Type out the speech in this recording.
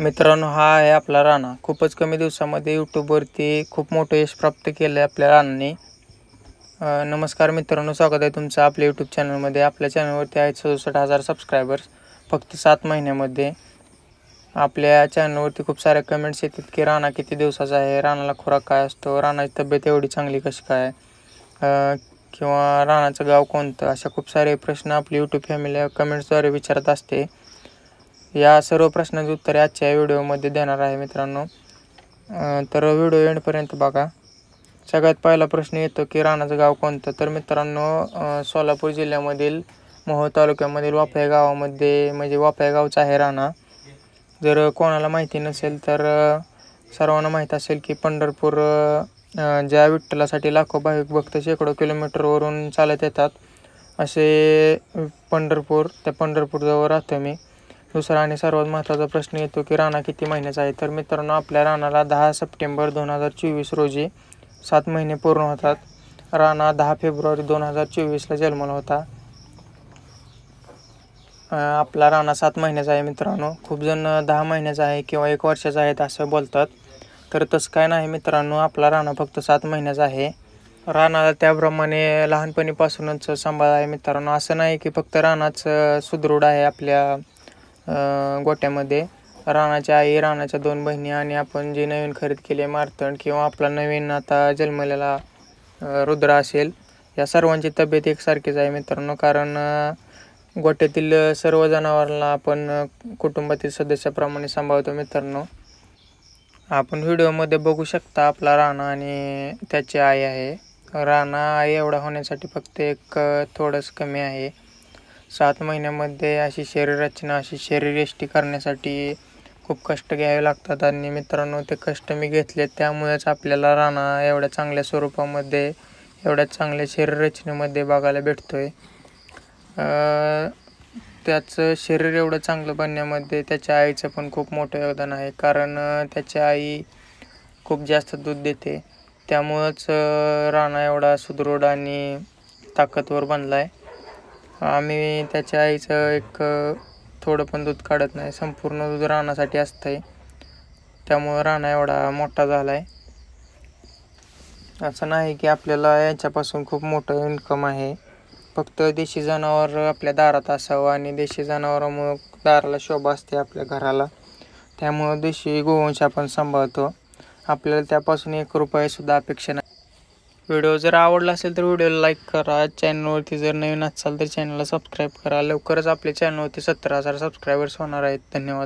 मित्रांनो हा आहे आपला राणा. खूपच कमी दिवसामध्ये यूट्यूबवरती खूप मोठं यश प्राप्त केलं आहे आपल्या राणाने. नमस्कार मित्रांनो स्वागत आहे तुमचं आपल्या यूट्यूब चॅनलमध्ये आपल्या चॅनलवरती आहेत सदुसष्ट हजार सबस्क्रायबर्स फक्त सात महिन्यामध्ये आपल्या चॅनलवरती खूप साऱ्या कमेंट्स येतात की राणा किती दिवसाचा आहे? राणाला खुराक काय असतो? राणाची तब्येत एवढी चांगली कशी काय? किंवा राणाचं गाव कोणतं? अशा खूप सारे प्रश्न आपली यूट्यूब फॅमिली कमेंट्सद्वारे विचारत असते. या सर्व प्रश्नांची उत्तरे आजच्या या व्हिडिओमध्ये देणार आहे मित्रांनो. तर व्हिडिओ एंडपर्यंत बघा. सगळ्यात पहिला प्रश्न येतो की राणाचं गाव कोणतं? तर मित्रांनो सोलापूर जिल्ह्यामधील मोहोळ तालुक्यामधील वाफे गावामध्ये म्हणजे वाफे गावचं आहे राणा. जर कोणाला माहिती नसेल तर सर्वांना माहीत असेल की पंढरपूर ज्या विठ्ठलासाठी लाखो भाविक भक्त शेकडो किलोमीटरवरून चालत येतात असे पंढरपूर त्या पंढरपूरजवळ राहतो मी. दुसरा आणि सर्वात महत्त्वाचा प्रश्न येतो की राणा किती महिन्याचा आहे? तर मित्रांनो आपल्या राणाला दहा सप्टेंबर दोन हजार चोवीस रोजी सात महिने पूर्ण होतात. राणा दहा फेब्रुवारी दोन हजार चोवीसला जन्मला होता. आपला राणा सात महिन्याचा आहे मित्रांनो. खूप जण दहा महिन्याचा आहे किंवा एक वर्षाचा आहे असं बोलतात. तर तसं काय नाही मित्रांनो आपला राणा फक्त सात महिन्याचा आहे. राणाला त्याप्रमाणे लहानपणीपासूनच सांभाळ आहे मित्रांनो. असं नाही की फक्त राणाच सुदृढ आहे आपल्या गोट्यामध्ये. राणाच्या आई राणाच्या दोन बहिणी आणि आपण जे नवीन खरेदी केले मारतण किंवा आपला नवीन आता जन्मलेला रुद्र असेल या सर्वांची तब्येत एकसारखीच आहे मित्रांनो. कारण गोट्यातील सर्व जनावरांना आपण कुटुंबातील सदस्याप्रमाणे सांभाळतो मित्रांनो. आपण व्हिडिओमध्ये बघू शकता आपला राणा आणि त्याची आई आहे. राणा आई एवढा होण्यासाठी फक्त एक थोडंसं कमी आहे. सात महिन्यामध्ये अशी शरीररचना अशी शरीरयष्टी करण्यासाठी खूप कष्ट घ्यावे लागतात आणि मित्रांनो ते कष्ट मी घेतले त्यामुळेच आपल्याला राणा एवढ्या चांगल्या स्वरूपामध्ये एवढ्या चांगल्या शरीररचनेमध्ये बघायला भेटतो आहे त्याचं शरीर एवढं चांगलं बनण्यामध्ये त्याच्या आईचं पण खूप मोठं योगदान आहे. कारण त्याची आई खूप जास्त दूध देते. त्यामुळंच राणा एवढा सुदृढ आणि ताकदवर बनला आहे आम्ही त्याच्या आईचं एक थोडं पण दूध काढत नाही. संपूर्ण दूध रानासाठी आहे त्यामुळं राणा एवढा मोठा झाला आहे असं नाही की आपल्याला याच्यापासून खूप मोठं इन्कम आहे. फक्त देशी जनावर आपल्या दारात असावं आणि देशी जनावरामुळं दाराला शोभा असते आपल्या घराला. त्यामुळं देशी गोवंश आपण सांभाळतो. आपल्याला त्यापासून एक रुपयासुद्धा अपेक्षा नाही व्हिडिओ जर आवडला असेल तर व्हिडिओला लाईक करा. चॅनलवरती जर नवीन असाल तर चॅनलला सबस्क्राईब करा. लवकरच आपल्या चॅनलवरती सत्तर हजार सबस्क्रायबर्स होणार आहेत. धन्यवाद.